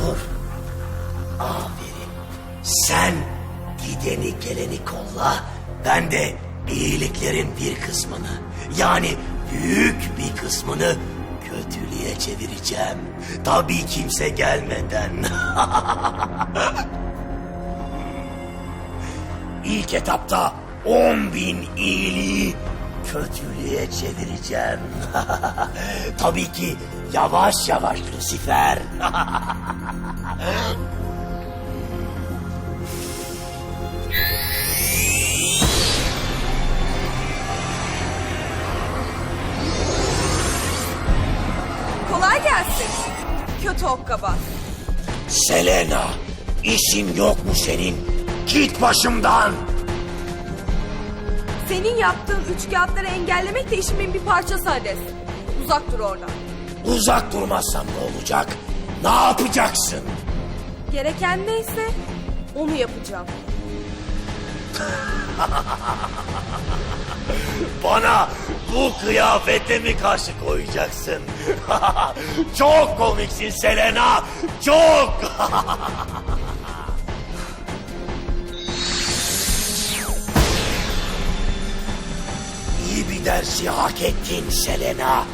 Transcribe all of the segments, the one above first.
Otur. Aferin. Sen gideni geleni kolla. Ben de iyiliklerin bir kısmını yani büyük bir kısmını kötülüğe çevireceğim. Tabii kimse gelmeden. İlk etapta on bin iyiliği kötülüğe çevireceğim. Tabii ki yavaş yavaş Lucifer. Kolay gelsin. Kötü okkaba. Selena, işin yok mu senin? Git başımdan. Senin yaptığın üç kağıtları engellemek de işimin bir parçası Hades. Uzak dur oradan. Uzak durmazsam ne olacak? Ne yapacaksın? Gereken neyse onu yapacağım. Bana bu kıyafete mi karşı koyacaksın? çok komiksin Selena, çok. İyi bir dersi hak ettin Selena.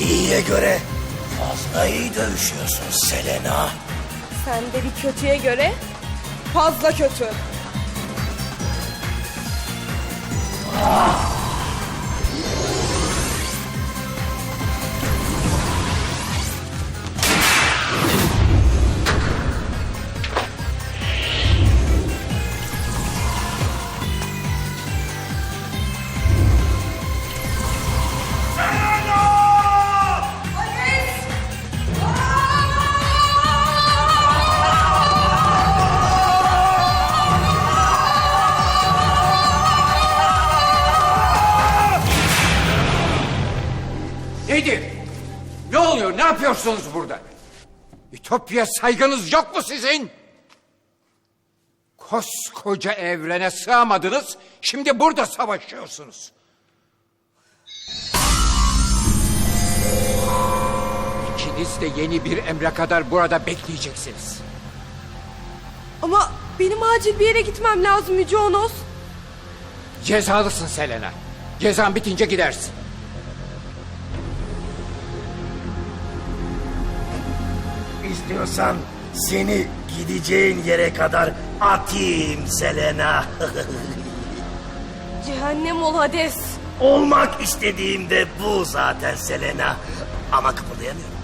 İyiye göre fazla iyi dövüşüyorsun Selena. Sen de bir kötüye göre fazla kötü. Nedir? Ne oluyor? Ne yapıyorsunuz burada? Ütopya saygınız yok mu sizin? Koskoca evrene sığamadınız, şimdi burada savaşıyorsunuz. İkiniz de yeni bir emre kadar burada bekleyeceksiniz. Ama benim acil bir yere gitmem lazım Yüce Onos. Cezalısın Selena. Cezan bitince gidersin. İstiyorsan seni gideceğin yere kadar atayım Selena. Cehennem ol Hades. Olmak istediğim de bu zaten Selena. Ama kıpırdayamıyorum.